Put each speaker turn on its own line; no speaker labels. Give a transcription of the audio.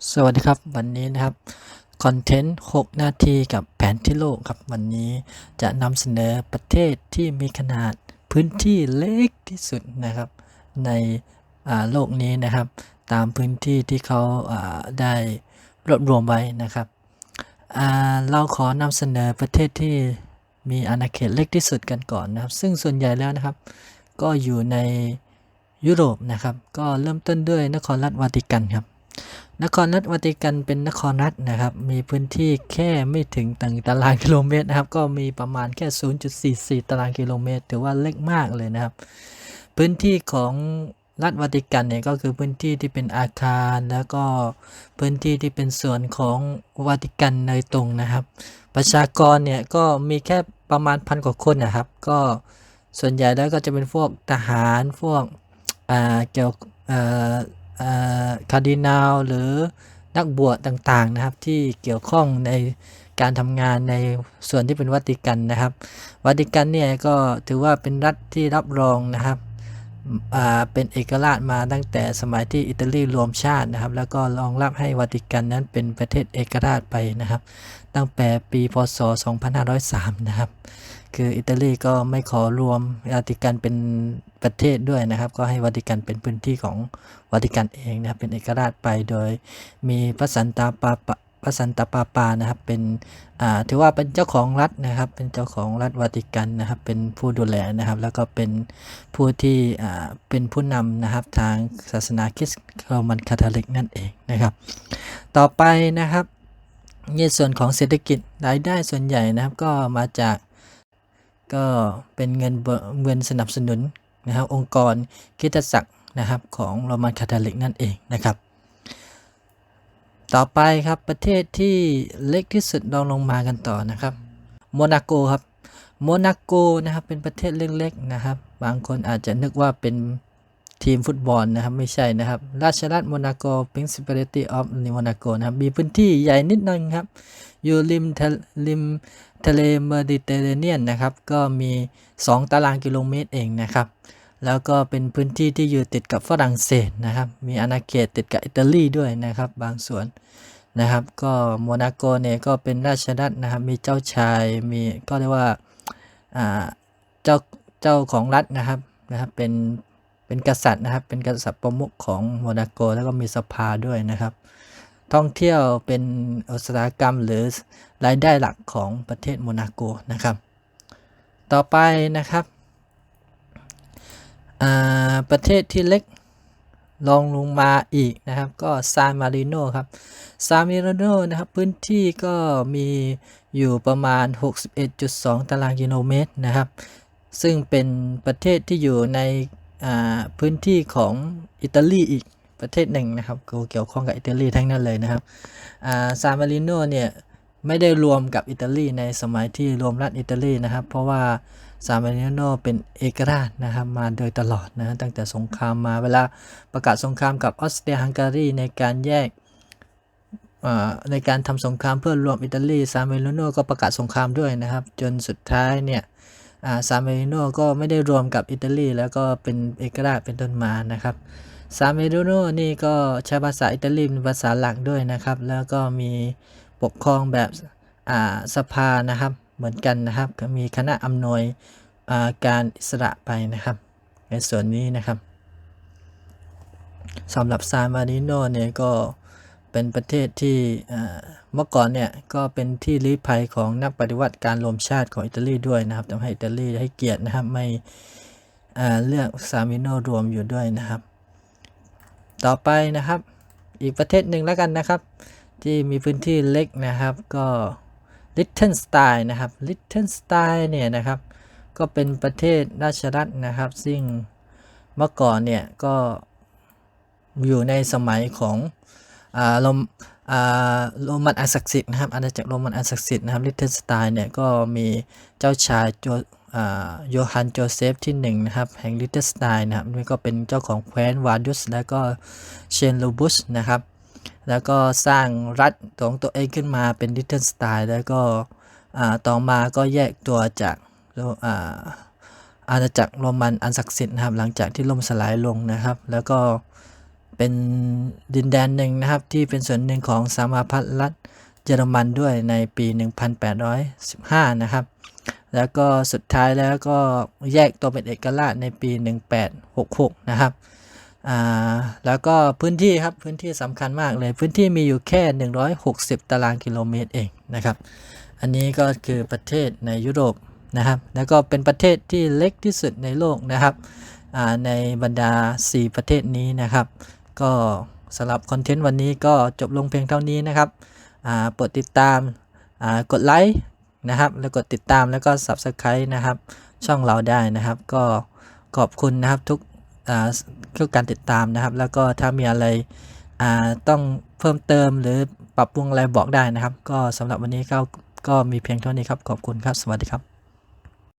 สวัสดีครับวันนี้นะครับคอนเทนต์6นาทีกับแผนที่โลกครับวันนี้จะนำเสนอประเทศที่มีขนาดพื้นที่เล็กที่สุดนะครับ ในโลกนี้นะครับ ตามพื้นที่ที่เขาาได้รวบรวมไว้นะครับเราขอนำเสนอประเทศที่มีอาณาเขตเล็กที่สุดกันก่อนนะครับ ซึ่งส่วนใหญ่แล้วนะครับ ก็อยู่ในยุโรปนะครับ ก็เริ่มต้นด้วยนครรัฐวาติกันครับ นครรัฐวาติกันเป็นนครรัฐนะครับ มีพื้นที่แค่ไม่ถึงตังตารางกิโลเมตรนะครับ ก็มีประมาณแค่ 0.44 ตารางกิโลเมตร ถือว่าเล็กมากเลยนะครับ พื้นที่ของรัฐวาติกันเนี่ยก็คือพื้นที่ที่เป็นอาคารแล้วก็พื้นที่ที่เป็นส่วนของวาติกันโดยตรงนะครับ ประชากรเนี่ยก็มีแค่ประมาณพันกว่าคนนะครับ ก็ส่วนใหญ่แล้วก็จะเป็นพวกทหารพวกเกี่ยวอ่า คาร์ดินาลหรือนักบวชต่างๆนะครับ ที่เกี่ยวข้องในการทำงานในส่วนที่เป็นวัติกันนะครับ วัติกันเนี่ยก็ถือว่าเป็นรัฐที่รับรองนะครับเป็นเอกราชมาตั้งแต่สมัยที่อิตาลีรวมชาตินะครับ แล้วก็รองรับให้วัติกันนั้นเป็นประเทศเอกราชไปนะครับ ตั้งแต่ปีพศ 2503 นะครับ คืออิตาลีก็ไม่ขอรวมวาติกันเป็นประเทศด้วยนะครับ ก็ให้วาติกันเป็นพื้นที่ของวาติกันเองนะครับ เป็นเอกราชไปโดย มีพระสันตาปาปะพระสันตาปาปานะครับ เป็นอ่าถือว่าเป็นเจ้าของรัฐนะครับ เป็นเจ้าของรัฐวาติกันนะครับ เป็นผู้ดูแลนะครับ แล้วก็เป็นผู้ที่อ่าเป็นผู้นำนะครับทางศาสนาคริสต์โรมันคาทอลิกนั่นเองนะครับ ต่อไปนะครับในส่วนของเศรษฐกิจรายได้ส่วนใหญ่นะครับ ก็มาจาก ก็เป็นเงินเงินสนับสนุนนะครับองค์กรคริสตจักรนะครับของโรมันคาทอลิกนั่นเองนะครับ ต่อไปครับประเทศที่เล็กที่สุดลองลงมากันต่อนะครับโมนาโกครับโมนาโกนะครับเป็นประเทศเล็กๆนะครับ บางคนอาจจะนึกว่าเป็น ทีมฟุตบอลนะครับไม่ใช่นะครับ ราชรัฐโมนาโก Principality of Monaco นะครับ มีพื้นที่ใหญ่นิดนึงครับ อยู่ริมทะริมทะเลเมดิเตอร์เรเนียนนะครับ ก็มี 2 ตารางกิโลเมตรเองนะครับ แล้วก็เป็นพื้นที่ที่อยู่ติดกับฝรั่งเศสนะครับ มีอาณาเขตติดกับอิตาลีด้วยนะครับ บางส่วนนะครับ ก็โมนาโกเนี่ยก็เป็นราชรัฐนะครับ มีเจ้าชาย มีก็เรียกว่าเจ้าเจ้าของรัฐนะครับนะครับ เป็น เป็นกษัตริย์นะครับ เป็นกษัตริย์ประมุขของโมนาโก แล้วก็มีสภาด้วยนะครับ ท่องเที่ยวเป็นอุตสาหกรรมหรือรายได้หลักของประเทศโมนาโกนะครับ ต่อไปนะครับประเทศที่เล็กลองลงมาอีกนะครับ ก็ซานมาริโนครับซานมาริโนนะครับ พื้นที่ก็มีอยู่ประมาณ 61.2 ตารางกิโลเมตรนะครับ ซึ่งเป็นประเทศที่อยู่ใน พื้นที่ของอิตาลีอีกประเทศหนึ่งนะครับก็เกี่ยวข้องกับอิตาลีทั้งนั้นเลยนะครับซานมาริโนเนี่ยไม่ได้รวมกับอิตาลีในสมัยที่รวมรัฐอิตาลีนะครับ เพราะว่าซานมาริโนเป็นเอกราชนะครับมาโดยตลอดนะตั้งแต่สงครามมาเวลาประกาศสงครามกับออสเตรียฮังการีในการแยกอ่าในการทำสงครามเพื่อรวมอิตาลีซานมาริโนก็ประกาศสงครามด้วยนะครับ จนสุดท้ายเนี่ย ซามาริโนก็ไม่ได้รวมกับอิตาลีแล้วก็เป็นเอกราชเป็นต้นมานะครับซามาริโนนี่ก็ใช้ภาษาอิตาลีเป็นภาษาหลักด้วยนะครับ แล้วก็มีปกครองแบบอ่าสภานะครับเหมือนกันนะครับ ก็มีคณะอำนวยอ่าการอิสระไปนะครับ ในส่วนนี้นะครับสำหรับซามาริโนเนี่ยก็ เป็นประเทศที่เมื่อก่อนเนี่ยก็เป็นที่ลี้ภัยของนักปฏิวัติการรวมชาติของอิตาลีด้วยนะครับทำให้อิตาลีให้เกียรตินะครับไม่เลือกซามิโนรวมอยู่ด้วยนะครับ ต่อไปนะครับ อีกประเทศหนึ่งแล้วกันนะครับ ที่มีพื้นที่เล็กนะครับก็ลิทเทนสไตน์นะครับลิทเทนสไตน์เนี่ยนะครับก็เป็นประเทศราชรัฐนะครับ ซึ่งเมื่อก่อนเนี่ยก็อยู่ในสมัยของ โรมอ่าโรมันอันศักดิ์สิทธิ์นะครับอาณาจักรโรมันอันศักดิ์สิทธิ์นะครับลิเทนสไตน์เนี่ยก็มีเจ้าชายโจอ่าโยฮันโจเซฟที่หนึ่งนะครับแห่งลิเทนสไตน์นะครับนี่ก็เป็นเจ้าของแคว้นวาดุสและก็เชนลูบุสนะครับแล้วก็สร้างรัฐของตัวเองขึ้นมาเป็นลิเทนสไตน์แล้วก็ต่อมาก็แยกตัวจากอาอาณาจักรโรมันอันศักดิ์สิทธิ์นะครับหลังจากที่ล่มสลายลงนะครับ แล้วก็ เป็นดินแดนหนึ่งนะครับ ที่เป็นส่วนหนึ่งของสามาพัฒรัฐเยอรมันด้วยในปี 1815 นะครับ แล้วก็สุดท้ายแล้วก็แยกตัวเป็นเอกราชในปี 1866 นะครับอ่าแล้วก็พื้นที่ครับพื้นที่สำคัญมากเลยพื้นที่มีอยู่แค่ 160 ตารางกิโลเมตรเองนะครับ อันนี้ก็คือประเทศในยุโรปนะครับ แล้วก็เป็นประเทศที่เล็กที่สุดในโลกนะครับอ่าในบรรดา 4 ประเทศนี้นะครับ ก็สำหรับคอนเทนต์วันนี้ก็จบลงเพียงเท่านี้นะครับโปรดติดตามกดไลค์นะครับ แล้วกดติดตามแล้วก็ Subscribe นะครับ ช่องเราได้นะครับ ก็ขอบคุณนะครับทุกอ่าทุกการติดตามนะครับ แล้วก็ถ้ามีอะไรต้องเพิ่มเติมหรือปรับปรุงอะไรบอกได้นะครับ ก็สำหรับวันนี้ก็ก็มีเพียงเท่านี้ครับ ขอบคุณครับ สวัสดีครับ